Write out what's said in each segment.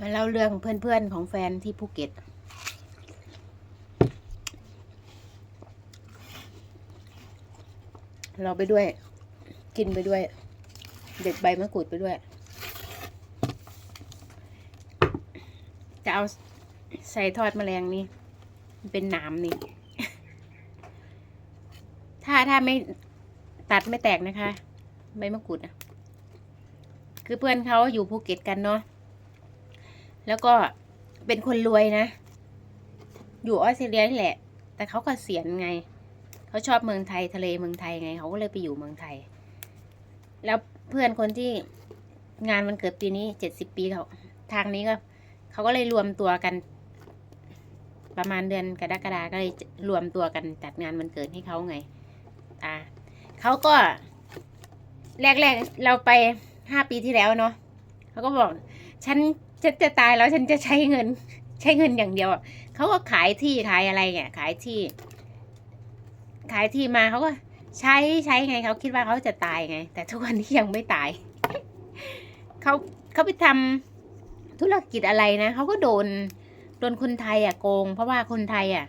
มาเล่าเรื่องเพื่อนๆของแฟนที่ภูเก็ต เราไปด้วย กินไปด้วย เด็ดใบมะกรูดไปด้วย จะเอาใส่ทอดแมลงนี่เป็นหนามนี่ ถ้าถ้าไม่ตัดไม่แตกนะคะ ใบมะกรูดอะ คือเพื่อนเขาอยู่ภูเก็ตกันเนาะ แล้วก็เป็นคนรวยนะ อยู่ออสเตรเลียนี่แหละ แต่เขาก็เสียนไง เขาชอบเมืองไทยทะเลเมืองไทยไง เขาก็เลยไปอยู่เมืองไทย แล้วเพื่อนคนที่งานวันเกิดปีนี้เจ็ดสิบปีเขาทางนี้ก็เขาก็เลยรวมตัวกัน ประมาณเดือนกรกฎาก็เลยรวมตัวกันจัดงานวันเกิดให้เขาไง อ่าเขาก็ แรกๆเราไปห้าปีที่แล้วเนาะเขาก็บอก ฉัน ฉันจะตายแล้วฉันจะใช้เงิน ใช้เงินอย่างเดียวเขาก็ขายที่ขายอะไรเนี่ยขายที่ ขายที่มาเขาก็ใช้ใช้ไงเขาคิดว่าเขาจะตายไง แต่ทุกวันนี้ยังไม่ตายเขาเขาไปทำธุรกิจอะไรนะเขาก็โดนโดนคนไทยอะโกง เพราะว่าคนไทยอะ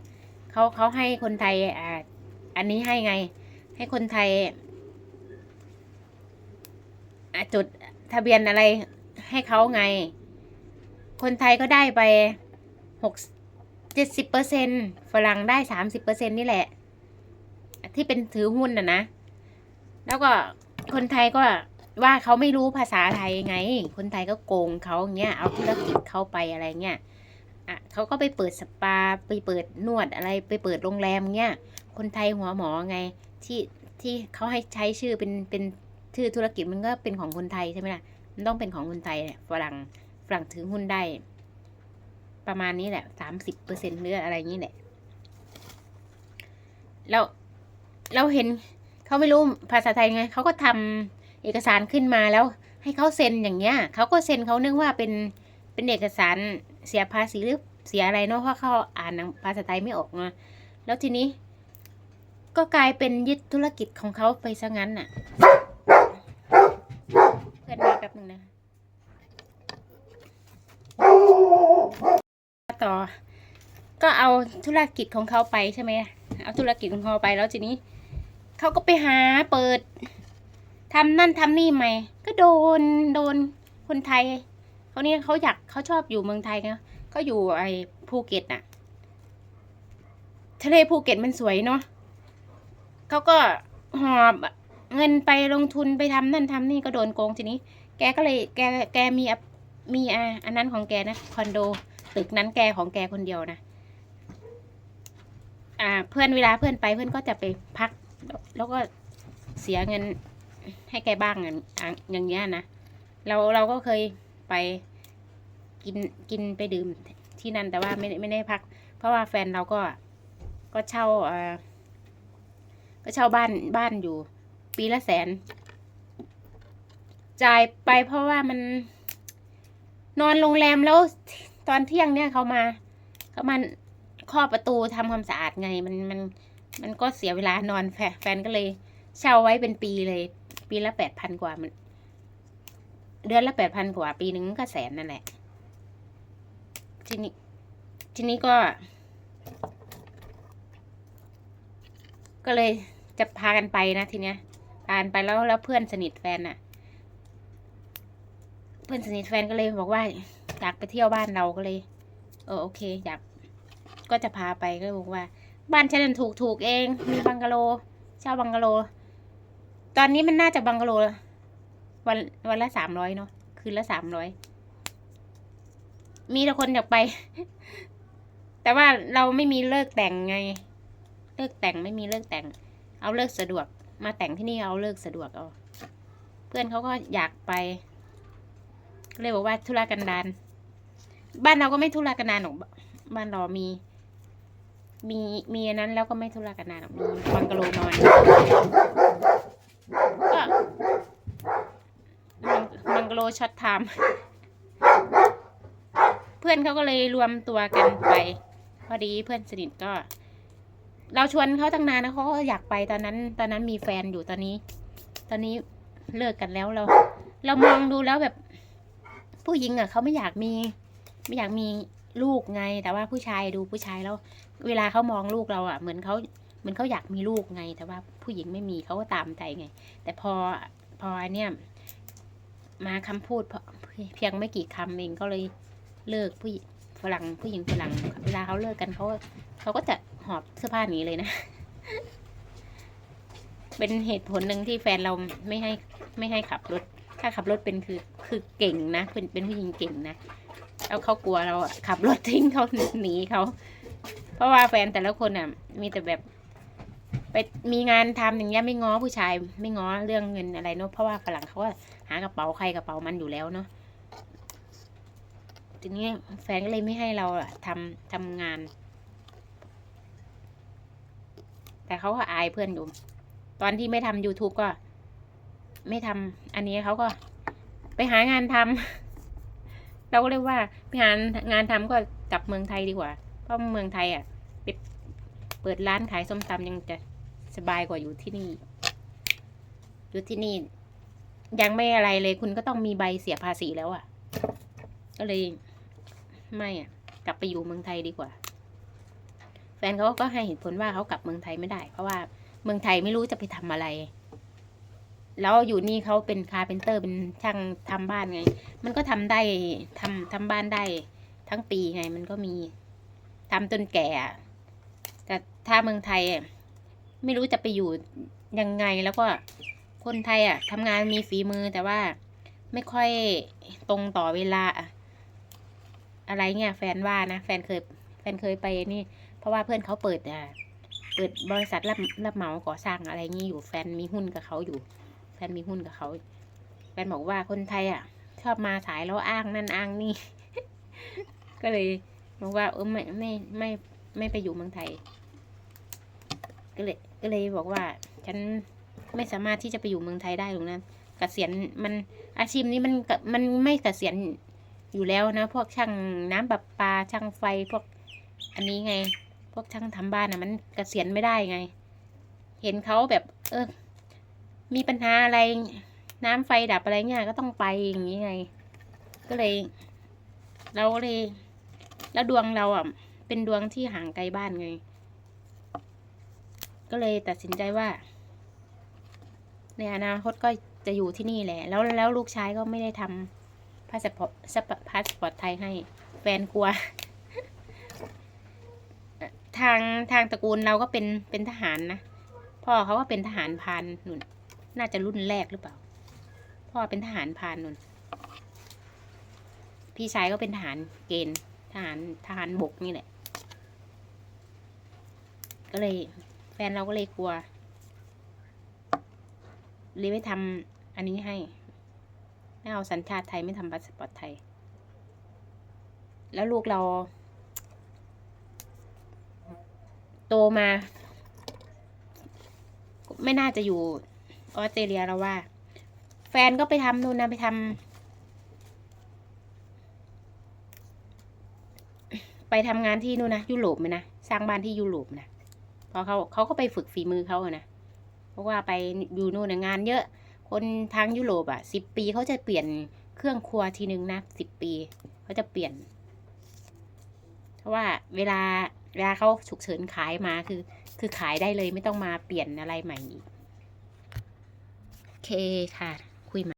เขาเขาให้คนไทยอ่าอันนี้ให้ไง ให้คนไทยอะจดทะเบียนอะไรให้เขาไง คนไทยก็ได้ไปหกเจ็ดสิบเปอร์เซ็นฝรั่งได้สามสิบเปอร์เซ็นนี่แหละ ที่เป็นถือหุ้นน่ะนะ แล้วก็คนไทยก็ว่าเขาไม่รู้ภาษาไทยไง คนไทยก็โกงเขาอย่างเงี้ย เอาธุรกิจเขาไปอะไรเงี้ยอะเขาก็ไปเปิดสปาไปเปิดนวดอะไรไปเปิดโรงแรมเงี้ย คนไทยหัวหมอไงที่ที่เขาให้ใช้ชื่อเป็นเป็นชื่อธุรกิจมันก็เป็นของคนไทยใช่ไหมล่ะ มันต้องเป็นของคนไทยเนี่ยฝรั่ง ฝรั่งถือหุ้นได้ ประมาณนี้แหละสามสิบเปอร์เซ็นต์หรืออะไรอย่างนี้แหละแล้วเราเห็นเขาไม่รู้ภาษาไทยไงเขาก็ทำเอกสารขึ้นมาแล้ว ให้เขาเซ็นอย่างเงี้ยเขาก็เซ็นเขานึกว่าเป็นเป็นเอกสารเสียภาษีหรือเสียอะไรเนาะเพราะเขาอ่านภาษาไทยไม่ออกนะแล้วทีนี้ ก็กลายเป็นยึดธุรกิจของเขาไปซะงั้นน่ะเพื่อนมาแป๊บนึงนะ ต่อ ก็เอาธุรกิจของเขาไปใช่ไหมเอาธุรกิจของเขาไปแล้วทีนี้เขาก็ไปหาเปิดทำนั่นทำนี่ใหม่ ก็โดนโดนคนไทยเขาเนี่ยเขาอยากเขาชอบอยู่เมืองไทยนะเขาอยู่ไอ้ภูเก็ตน่ะ ทะเลภูเก็ตมันสวยเนาะเขาก็หอบเงินไปลงทุนไปทำนั่นทำนี่ก็โดนโกงทีนี้ แกก็เลยแกแกมีอะมีอะอันนั้นของแกนะคอนโด ตึกนั้นแกของแกคนเดียวนะอ่า เพื่อนเวลาเพื่อนไปเพื่อนก็จะไปพัก แล้วก็เสียเงินให้แกบ้างอย่างอะอย่างเงี้ยนะเราเราก็เคยไปกินกินไปดื่มที่นั่นแต่ว่าไม่ได้ไม่ได้พัก เพราะว่าแฟนเราก็ก็เช่าอ่อก็เช่าบ้านบ้านอยู่ ปีละแสน จ่ายไปเพราะว่ามันนอนโรงแรมแล้ว ตอนเที่ยงเนี่ยเขามาเขามาข้อประตูทำความสะอาดไง มันมันมันก็เสียเวลานอนแฟนแฟนก็เลย เช่าไว้เป็นปีเลย ปีละแปดพันกว่ามัน เดือนละแปดพันกว่า ปีหนึ่งก็แสนนั่นแหละ ทีนี้ ทีนี้ก็ ก็เลยจะพากันไปนะทีเนี้ยพากันไปแล้วแล้วเพื่อนสนิทแฟนน่ะเพื่อนสนิทแฟนก็เลยบอกว่า อยากไปเที่ยวบ้านเราก็เลย เออโอเค อยากก็จะพาไปก็เลยบอกว่า บ้านฉันนะถูกถูกเอง มีบังกะโลเช่าบังกะโล ตอนนี้มันน่าจะบังกะโล วันวันละสามร้อยเนาะคืนละสามร้อยมีแต่คนอยากไป แต่ว่าเราไม่มีเลิกแต่งไง เลิกแต่งไม่มีเลิกแต่ง เอาเลิกสะดวก มาแต่งที่นี่เอาเลิกสะดวกเอา เพื่อนเขาก็อยากไปเลยบอกว่าธุระกันดาร บ้านเราก็ไม่ธุรกันดารหรอกบ้านเรามี มีมีอันนั้นแล้วก็ไม่ธุรกันดารหรอกมีบังกะโลนอนก็บังบังกะโลช็อตไทม์เพื่อนเขาก็เลยรวมตัวกันไป พอดีเพื่อนสนิทก็ เราชวนเขาตั้งนานนะเขาก็อยากไปตอนนั้น ตอนนั้นมีแฟนอยู่ตอนนี้ ตอนนี้เลิกกันแล้วเรา เรามองดูแล้วแบบ ผู้หญิงอะเขาไม่อยากมี ไม่อยากมีลูกไง แต่ว่าผู้ชายดูผู้ชายแล้ว เวลาเขามองลูกเราอะ เหมือนเขาเหมือนเขาอยากมีลูกไง แต่ว่าผู้หญิงไม่มีเขาก็ตามใจไง แต่พอพออันเนี้ยมาคำพูดเพียงไม่กี่คำเองก็เลยเลิกผู้ฝรั่งผู้หญิงฝรั่งเวลาเขาเลิกกันเขาเขาก็จะหอบเสื้อผ้าหนีเลยนะ เป็นเหตุผลหนึ่งที่แฟนเราไม่ให้ไม่ให้ขับรถ ถ้าขับรถเป็นคือคือเก่งนะเป็นเป็นผู้หญิงเก่งนะ แล้วเขากลัวเราขับรถทิ้งเขาหนีเขา เพราะว่าแฟนแต่ละคนอะ มีแต่แบบไปมีงานทำอย่างเงี้ยไม่ง้อผู้ชาย ไม่ง้อเรื่องเงินอะไรเนาะเพราะว่าฝรั่งเขาก็หากระเป๋าใครกระเป๋ามันอยู่แล้วเนาะทีนี้แฟนก็เลยไม่ให้เราอะทำทำงาน แต่เขาก็อายเพื่อนอยู่ ตอนที่ไม่ทำ youtube ก็ ไม่ทำอันนี้เขาก็ไปหางานทำ เราก็เลยว่าไปหางานทำก็กลับเมืองไทยดีกว่า เพราะเมืองไทยอะไปเปิดร้านขายส้มตำยังจะสบายกว่าอยู่ที่นี่อยู่ที่นี่ ยังไม่อะไรเลยคุณก็ต้องมีใบเสียภาษีแล้วอะ ก็เลยไม่อะ กลับไปอยู่เมืองไทยดีกว่า แฟนเขาก็ให้เหตุผลว่าเขากลับเมืองไทยไม่ได้ เพราะว่าเมืองไทยไม่รู้จะไปทำอะไร แล้วอยู่นี่เขาเป็นคาเพนเตอร์เป็นช่างทำบ้านไง มันก็ทำได้ทำทำบ้านได้ทั้งปีไง มันก็มีทำจนแก่แต่ถ้าเมืองไทย ไม่รู้จะไปอยู่ยังไงแล้วก็คนไทยอะทำงานมีฝีมือแต่ว่าไม่ค่อยตรงต่อเวลาอะอะไรเงี้ยแฟนว่านะแฟนเคยแฟนเคยไปนี่ เพราะว่าเพื่อนเขาเปิดอะเปิดบริษัทรับรับเหมาก่อสร้างอะไรงี้อยู่แฟนมีหุ้นกับเขาอยู่ แฟนมีหุ้นกับเขาแฟนบอกว่าคนไทยอะ ชอบมาสายแล้วอ้างนั่นอ้างนี่ ก็เลยบอกว่าเออไม่ไม่ไม่ไม่ไปอยู่เมืองไทย ก็เลย ก็เลยบอกว่า ฉันไม่สามารถที่จะไปอยู่เมืองไทยได้หรอกนะกเกษียณมันอาชีพนี้มันมันไม่กเกษียณอยู่แล้วนะ พวกช่างน้ำประปาช่างไฟพวกอันนี้ไง พวกช่างทำบ้านอะมันกเกษียณไม่ได้ไง เห็นเขาแบบ เออ มีปัญหาอะไร น้ำไฟดับอะไรเงี้ยก็ต้องไปอย่างนี้ไง ก็เลย เราเลย แล้วดวงเราอะ เป็นดวงที่ห่างไกลบ้านไง ก็เลยตัดสินใจว่า ในอนาคตก็จะอยู่ที่นี่แหละ แล้วแล้วลูกชายก็ไม่ได้ทำพาสปอร์ตพาสปอร์ตไทยให้ แฟนกลัว ทางทางตระกูลเราก็เป็นเป็นทหารนะพ่อเขาก็เป็นทหารพรานนุ่ น่าจะรุ่นแรกหรือเปล่า พ่อเป็นทหารพานนุนพี่ชายก็เป็นทหารเกณฑ์ทหารทหารบกนี่แหละ ก็เลย แฟนเราก็เลยกลัวเลยไม่ทำอันนี้ให้ ไม่เอาสัญชาติไทยไม่ทำพาสปอร์ตไทย แล้วลูกเรา โตมา ไม่น่าจะอยู่ ออสเตรเลียแล้วว่า แฟนก็ไปทำนู่นนะไปทำไปทำงานที่นู่นนะยุโรปนะสร้างบ้านที่ยุโรปนะเพราะเขาเขาก็ไปฝึกฝีมือเขาอะนะเพราะว่าไปอยู่นู่นนะงานเยอะ คนทางยุโรปอะสิบปีเขาจะเปลี่ยนเครื่องครัวทีนึงนะสิบปีเขาจะเปลี่ยน เพราะว่าเวลาเวลาเขาฉุกเฉินขายมาคือ คือขายได้เลยไม่ต้องมาเปลี่ยนอะไรใหม่อีก ค่ะ